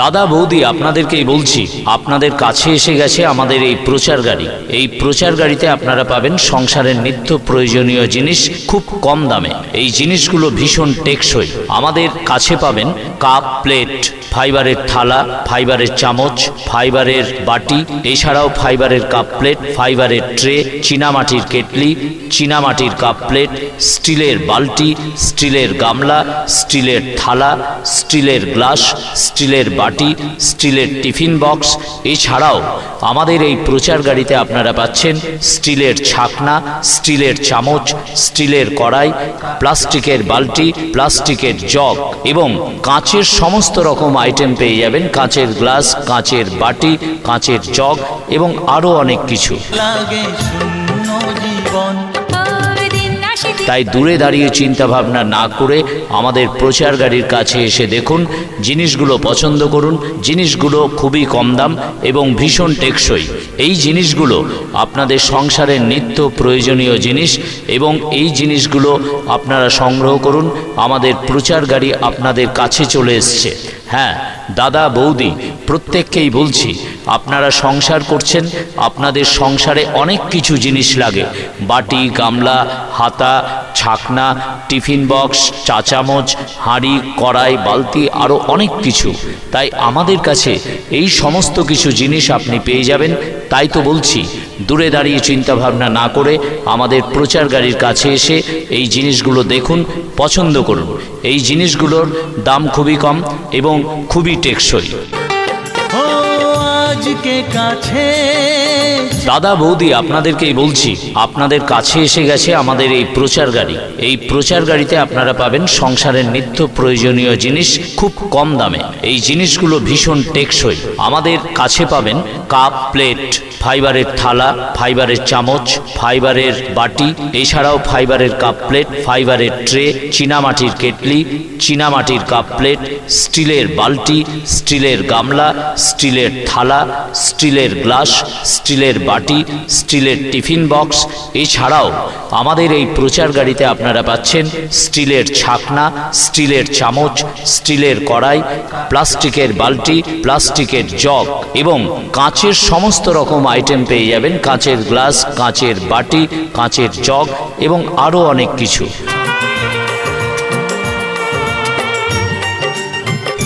দাদা বৌদি, আপনাদেরকেই বলছি, আপনাদের কাছে এসে গেছে আমাদের এই প্রচার গাড়ি। এই প্রচার গাড়িতে আপনারা পাবেন সংসারের নিত্য প্রয়োজনীয় জিনিস খুব কম দামে। এই জিনিসগুলো ভীষণ টেকসই। আমাদের কাছে পাবেন কাপ, প্লেট ফাইবারের থালা, ফাইবারের চামচ, ফাইবারের বাটি, এছাড়াও ফাইবারের কাপ প্লেট, ফাইবারের ট্রে, চীনামাটির কেটলি, চীনামাটির কাপ প্লেট, স্টিলের বালতি, স্টিলের গামলা, স্টিলের থালা, স্টিলের গ্লাস, স্টিলের বাটি, স্টিলের টিফিন বক্স। এছাড়াও আমাদের এই প্রচার গাড়িতে আপনারা পাচ্ছেন স্টিলের ছাকনা, স্টিলের চামচ, স্টিলের কড়াই, প্লাস্টিকের বালতি, প্লাস্টিকের জগ এবং কাঁচের সমস্ত রকম আইটেম পেয়ে যাবেন, কাঁচের গ্লাস, কাঁচের বাটি, কাঁচের জগ এবং আরও অনেক কিছু। তাই দূরে দাঁড়িয়ে চিন্তা ভাবনা না করে আমাদের প্রচার গাড়ির কাছে এসে দেখুন, জিনিসগুলো পছন্দ করুন, জিনিসগুলো খুবই কম দাম এবং ভীষণ টেকসই। এই জিনিসগুলো আপনাদের সংসারের নিত্য প্রয়োজনীয় জিনিস এবং এই জিনিসগুলো আপনারা সংগ্রহ করুন, আমাদের প্রচার গাড়ি আপনাদের কাছে চলে এসছে। হ্যাঁ দাদা, বৌদি, প্রত্যেককেই বলছি, আপনারা সংসার করছেন, আপনাদের সংসারে অনেক কিছু জিনিস লাগে। বাটি, গামলা, হাতা, ছাকনা, টিফিন বক্স চা চামচ হাঁড়ি, কড়াই, বালতি আরও অনেক কিছু। তাই আমাদের কাছে এই সমস্ত কিছু জিনিস আপনি পেয়ে যাবেন, তাই তো বলছি। দূরে দাঁড়িয়ে চিন্তা ভাবনা না করে আমাদের প্রচার গাড়ির কাছে এসে এই জিনিসগুলো দেখুন পছন্দ করুন। এই জিনিসগুলোর দাম খুবই কম এবং খুবই টেকসই। কাছে দাদা বৌদি আপনাদেরকেই বলছি আপনাদের কাছে এসে গেছে আমাদের এই প্রচার গাড়ি এই প্রচার গাড়িতে আপনারা পাবেন সংসারের নিত্য প্রয়োজনীয় জিনিস খুব কম দামে। এই জিনিসগুলো ভীষণ টেকসই। আমাদের কাছে পাবেন কাপ, প্লেট, ফাইবারের থালা, ফাইবারের চামচ, ফাইবারের বাটি, এছাড়াও ফাইবারের কাপ প্লেট, ফাইবারের ট্রে, চীনামাটির কেটলি, চীনামাটির কাপ প্লেট, স্টিলের বালতি, স্টিলের গামলা, স্টিলের থালা, স্টিলের গ্লাস, স্টিলের বাটি, স্টিলের টিফিন বক্স। এছাড়াও আমাদের এই প্রচার গাড়িতে আপনারা পাচ্ছেন স্টিলের ছাকনা, স্টিলের চামচ, স্টিলের কড়াই, প্লাস্টিকের বালতি, প্লাস্টিকের জগ এবং কাঁচের সমস্ত রকম আইটেম পেয়ে যাবেন। কাঁচের গ্লাস কাঁচের বাটি, কাঁচের জগ এবং আরও অনেক কিছু।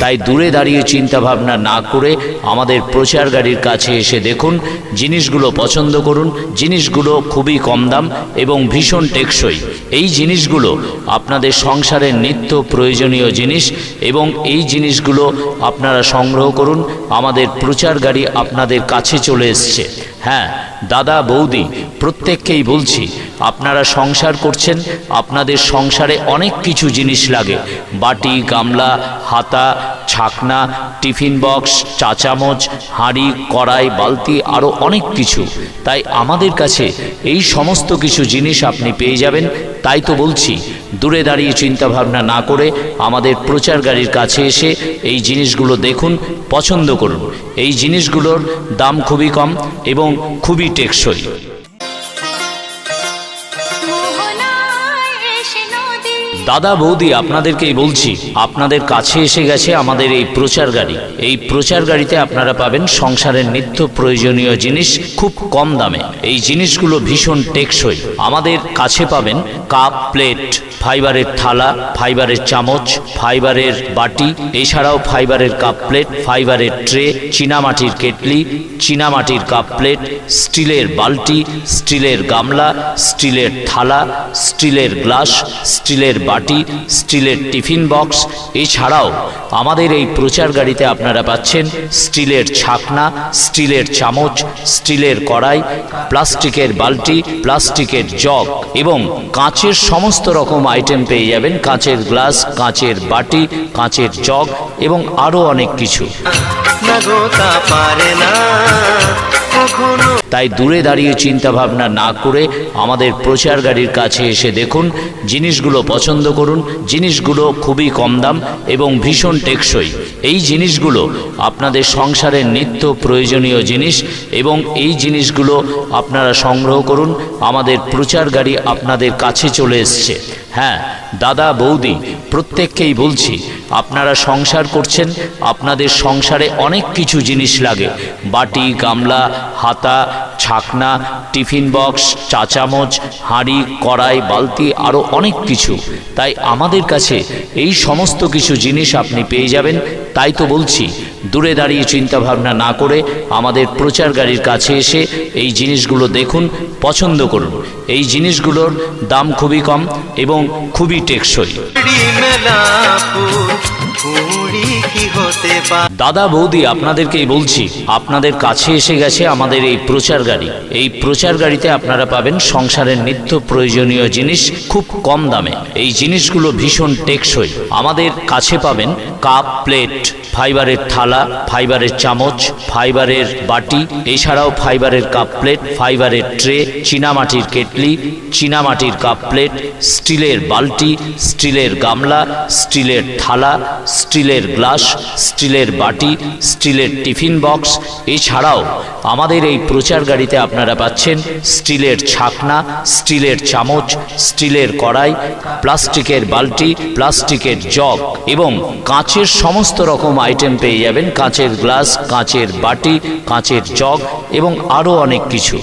তাই দূরে দাঁড়িয়ে চিন্তা ভাবনা না করে আমাদের প্রচার গাড়ির কাছে এসে দেখুন, জিনিসগুলো পছন্দ করুন, জিনিসগুলো খুবই কম দাম এবং ভীষণ টেকসই। এই জিনিসগুলো আপনাদের সংসারের নিত্য প্রয়োজনীয় জিনিস এবং এই জিনিসগুলো আপনারা সংগ্রহ করুন, আমাদের প্রচার গাড়ি আপনাদের কাছে চলে এসছে। হ্যাঁ দাদা, বৌদি, প্রত্যেককেই বলছি, আপনারা সংসার করছেন, আপনাদের সংসারে অনেক কিছু জিনিস লাগে। বাটি, গামলা, হাতা, ছাকনা, টিফিন বক্স, চাচামচ, হাঁড়ি, কড়াই, বালতি আরও অনেক কিছু। তাই আমাদের কাছে এই সমস্ত কিছু জিনিস আপনি পেয়ে যাবেন। তাই তো বলছি, দূরে দাঁড়িয়ে চিন্তা ভাবনা না করে আমাদের প্রচার গাড়ির কাছে এসে এই জিনিসগুলো দেখুন, পছন্দ করুন। এই জিনিসগুলোর দাম খুবই কম এবং খুবই টেকসই। দাদা বৌদি, আপনাদেরকেই বলছি, আপনাদের কাছে এসে গেছে আমাদের এই প্রচার গাড়ি। এই প্রচার গাড়িতে আপনারা পাবেন সংসারের নিত্য প্রয়োজনীয় জিনিস খুব কম দামে। এই জিনিসগুলো ভীষণ টেকসই। আমাদের কাছে পাবেন কাপ, প্লেট ফাইবারের থালা, ফাইবারের চামচ, ফাইবারের বাটি, এছাড়াও ফাইবারের কাপ প্লেট, ফাইবারের ট্রে, চীনামাটির কেটলি, চীনামাটির কাপ প্লেট, স্টিলের বালতি, স্টিলের গামলা, স্টিলের থালা, স্টিলের গ্লাস, স্টিলের বাটি, স্টিলের টিফিন বক্স। এছাড়াও আমাদের এই প্রচার গাড়িতে আপনারা পাচ্ছেন স্টিলের ছাকনা, স্টিলের চামচ, স্টিলের কড়াই, প্লাস্টিকের বালতি, প্লাস্টিকের জগ এবং কাঁচের সমস্ত রকম আইটেম পেয়ে যাবেন কাঁচের গ্লাস কাঁচের বাটি কাঁচের জগ এবং আরও অনেক কিছু। তাই দূরে দাঁড়িয়ে চিন্তা ভাবনা না করে আমাদের প্রচার গাড়ির কাছে এসে দেখুন জিনিসগুলো পছন্দ করুন জিনিসগুলো খুবই কম দাম এবং ভীষণ টেকসই। এই জিনিসগুলো আপনাদের সংসারের নিত্য প্রয়োজনীয় জিনিস এবং এই জিনিসগুলো আপনারা সংগ্রহ করুন আমাদের প্রচার গাড়ি আপনাদের কাছে চলে এসছে। হ্যাঁ দাদা, বৌদি, প্রত্যেককেই বলছি, আপনারা সংসার করছেন, আপনাদের সংসারে অনেক কিছু জিনিস লাগে। বাটি, গামলা, হাতা, ছাকনা, টিফিন বক্স চা চামচ হাঁড়ি, কড়াই, বালতি আরও অনেক কিছু। তাই আমাদের কাছে এই সমস্ত কিছু জিনিস আপনি পেয়ে যাবেন, তাই তো বলছি। দূরে দাঁড়িয়ে চিন্তা ভাবনা না করে আমাদের প্রচার গাড়ির কাছে এসে এই জিনিসগুলো দেখুন, পছন্দ করুন। এই জিনিসগুলোর দাম খুবই কম এবং খুবই টেকসই। দাদা বৌদি, আপনাদেরকেই বলছি, আপনাদের কাছে এসে গেছে আমাদের এই প্রচার গাড়ি। এই প্রচার গাড়িতে আপনারা পাবেন সংসারের নিত্য প্রয়োজনীয় জিনিস খুব কম দামে। এই জিনিসগুলো ভীষণ টেকসই। আমাদের কাছে পাবেন কাপ, প্লেট, ফাইবারের থালা, ফাইবারের চামচ, ফাইবারের বাটি, এছাড়াও ফাইবারের কাপ প্লেট, ফাইবারের ট্রে, চীনামাটির কেটলি, চীনামাটির কাপ প্লেট, স্টিলের বালতি, স্টিলের গামলা, স্টিলের থালা, স্টিলের গ্লাস, স্টিলের বাটি স্টিলের টিফিন বক্স, এছাড়াও আমাদের এই প্রচার গাড়িতে আপনারা পাচ্ছেন স্টিলের ছাকনা, স্টিলের চামচ, স্টিলের কড়াই, প্লাস্টিকের বালতি, প্লাস্টিকের জগ এবং কাঁচের সমস্ত রকম আইটেম পেয়ে যাবেন। কাঁচের গ্লাস, কাঁচের বাটি, কাঁচের জগ এবং আরও অনেক কিছু।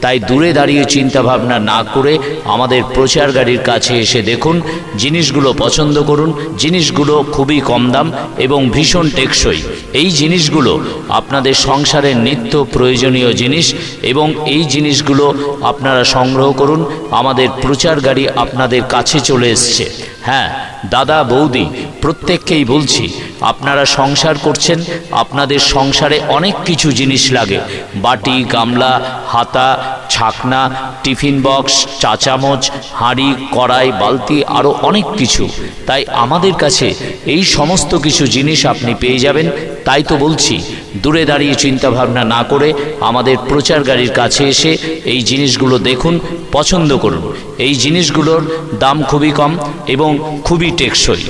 তাই দূরে দাঁড়িয়ে চিন্তা ভাবনা না করে আমাদের প্রচার গাড়ির কাছে এসে দেখুন, জিনিসগুলো পছন্দ করুন, জিনিসগুলো খুবই কম দাম এবং ভীষণ টেকসই। এই জিনিসগুলো আপনাদের সংসারের নিত্য প্রয়োজনীয় জিনিস এবং এই জিনিসগুলো আপনারা সংগ্রহ করুন, আমাদের প্রচার গাড়ি আপনাদের কাছে চলে এসছে। হ্যাঁ দাদা, বৌদি, প্রত্যেককেই বলছি আপনারা সংসার করছেন, আপনাদের সংসারে অনেক কিছু জিনিস লাগে। বাটি, গামলা, হাতা, ছাকনা, টিফিন বক্স চা চামচ হাঁড়ি, কড়াই, বালতি আরও অনেক কিছু। তাই আমাদের কাছে এই সমস্ত কিছু জিনিস আপনি পেয়ে যাবেন, তাই তো বলছি। দূরে দাঁড়িয়ে চিন্তা ভাবনা না করে আমাদের প্রচার গাড়ির কাছে এসে এই জিনিসগুলো দেখুন, পছন্দ করুন। এই জিনিসগুলোর দাম খুবই কম এবং খুবই টেকসই।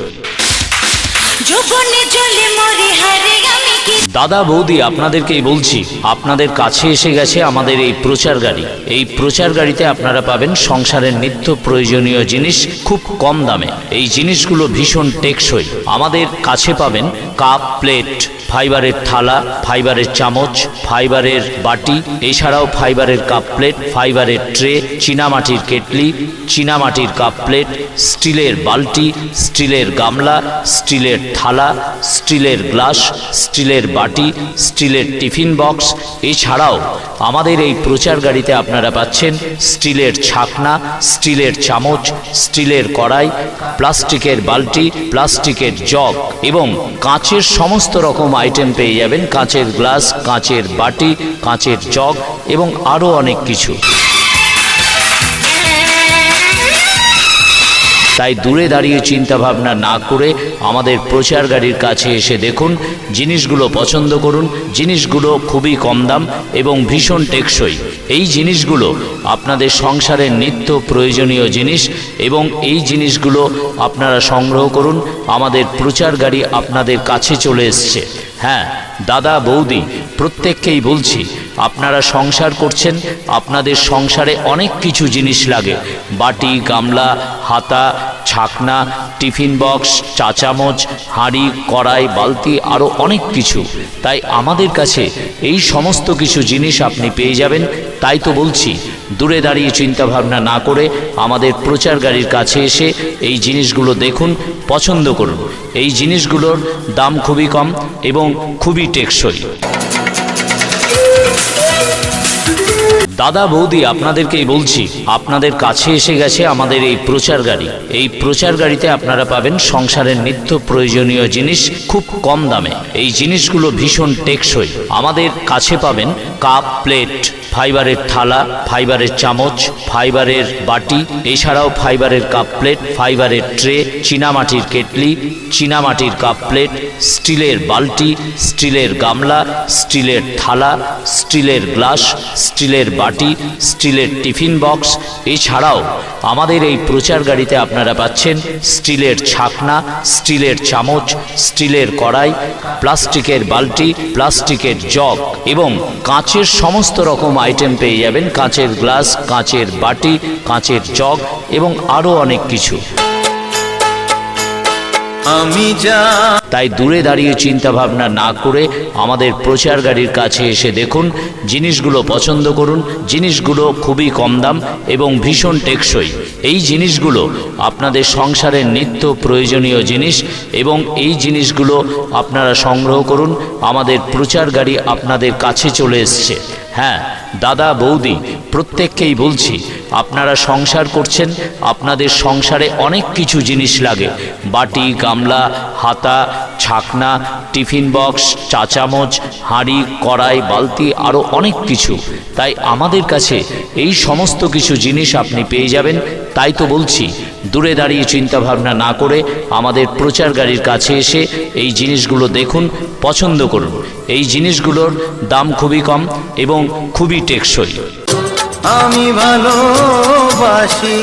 দাদা বৌদি, আপনাদেরকেই বলছি, আপনাদের কাছে এসে গেছে আমাদের এই প্রচার গাড়ি। এই প্রচার গাড়িতে আপনারা পাবেন সংসারের নিত্য প্রয়োজনীয় জিনিস খুব কম দামে। এই জিনিসগুলো ভীষণ টেকসই। আমাদের কাছে পাবেন কাপ, প্লেট ফাইবারের থালা, ফাইবারের চামচ, ফাইবারের বাটি, এছাড়াও ফাইবারের কাপ প্লেট, ফাইবারের ট্রে, চীনামাটির কেটলি, চীনামাটির কাপ প্লেট, স্টিলের বালতি, স্টিলের গামলা, স্টিলের থালা, স্টিলের গ্লাস, স্টিলের বাটি, স্টিলের টিফিন বক্স। এছাড়াও আমাদের এই প্রচার গাড়িতে আপনারা পাচ্ছেন স্টিলের ছাকনা, স্টিলের চামচ, স্টিলের কড়াই, প্লাস্টিকের বালতি, প্লাস্টিকের জগ এবং কাঁচের সমস্ত রকম আইটেম পেয়ে যাবেন কাঁচের গ্লাস, কাঁচের বাটি, কাঁচের জগ এবং আরও অনেক কিছু। তাই দূরে দাঁড়িয়ে চিন্তা ভাবনা না করে আমাদের প্রচার গাড়ির কাছে এসে দেখুন, জিনিসগুলো পছন্দ করুন, জিনিসগুলো খুবই কম দাম এবং ভীষণ টেকসই। এই জিনিসগুলো আপনাদের সংসারের নিত্য প্রয়োজনীয় জিনিস এবং এই জিনিসগুলো আপনারা সংগ্রহ করুন, আমাদের প্রচার গাড়ি আপনাদের কাছে চলে এসছে। হ্যাঁ দাদা, বৌদি, প্রত্যেককেই বলছি, আপনারা সংসার করছেন, আপনাদের সংসারে অনেক কিছু জিনিস লাগে। বাটি, গামলা, হাতা, ছাকনা, টিফিন বক্স চা চামচ হাঁড়ি, কড়াই, বালতি আরও অনেক কিছু। তাই আমাদের কাছে এই সমস্ত কিছু জিনিস আপনি পেয়ে যাবেন, তাই তো বলছি। দূরে দাঁড়িয়ে চিন্তা ভাবনা না করে আমাদের প্রচার গাড়ির কাছে এসে এই জিনিসগুলো দেখুন, পছন্দ করুন। এই জিনিসগুলোর দাম খুবই কম এবং খুবই টেকসই। দাদা বৌদি, আপনাদেরকেই বলছি, আপনাদের কাছে এসে গেছে আমাদের এই প্রচার গাড়ি এই প্রচার গাড়িতে আপনারা পাবেন সংসারের নিত্য প্রয়োজনীয় জিনিস খুব কম দামে। এই জিনিসগুলো ভীষণ টেকসই। আমাদের কাছে পাবেন কাপ, প্লেট ফাইবারের থালা, ফাইবারের চামচ, ফাইবারের বাটি, এছাড়াও ফাইবারের কাপ প্লেট, ফাইবারের ট্রে, চীনামাটির কেটলি, চীনামাটির কাপ প্লেট, স্টিলের বালতি, স্টিলের গামলা, স্টিলের থালা, স্টিলের গ্লাস, স্টিলের বাটি, স্টিলের টিফিন বক্স। এছাড়াও আমাদের এই প্রচার গাড়িতে আপনারা পাচ্ছেন স্টিলের ছাকনা, স্টিলের চামচ, স্টিলের কড়াই, প্লাস্টিকের বালতি, প্লাস্টিকের জগ এবং কাঁচের সমস্ত রকম আইটেম পেয়ে যাবেন কাঁচের গ্লাস কাঁচের বাটি কাঁচের জগ এবং আরও অনেক কিছু। আমি যা তাই দূরে দাঁড়িয়ে চিন্তা ভাবনা না করে আমাদের প্রচার গাড়ির কাছে এসে দেখুন জিনিসগুলো পছন্দ করুন জিনিসগুলো খুবই কম দাম এবং ভীষণ টেকসই। এই জিনিসগুলো আপনাদের সংসারের নিত্য প্রয়োজনীয় জিনিস এবং এই জিনিসগুলো আপনারা সংগ্রহ করুন আমাদের প্রচার গাড়ি আপনাদের কাছে চলে এসছে। হ্যাঁ দাদা বৌদি, প্রত্যেককেই বলছি, আপনারা সংসার করছেন, আপনাদের সংসারে অনেক কিছু জিনিস লাগে। বাটি, গামলা, হাতা, ছাকনা, টিফিন বক্স চা চামচ হাঁড়ি, কড়াই, বালতি আরও অনেক কিছু। তাই আমাদের কাছে এই সমস্ত কিছু জিনিস আপনি পেয়ে যাবেন, তাই তো বলছি। দূরে দাঁড়িয়ে চিন্তা ভাবনা না করে আমাদের প্রচার গাড়ির কাছে এসে এই জিনিসগুলো দেখুন, পছন্দ করুন। এই জিনিসগুলোর দাম খুবই কম এবং খুবই টেকসই। আমি ভালোবাসি।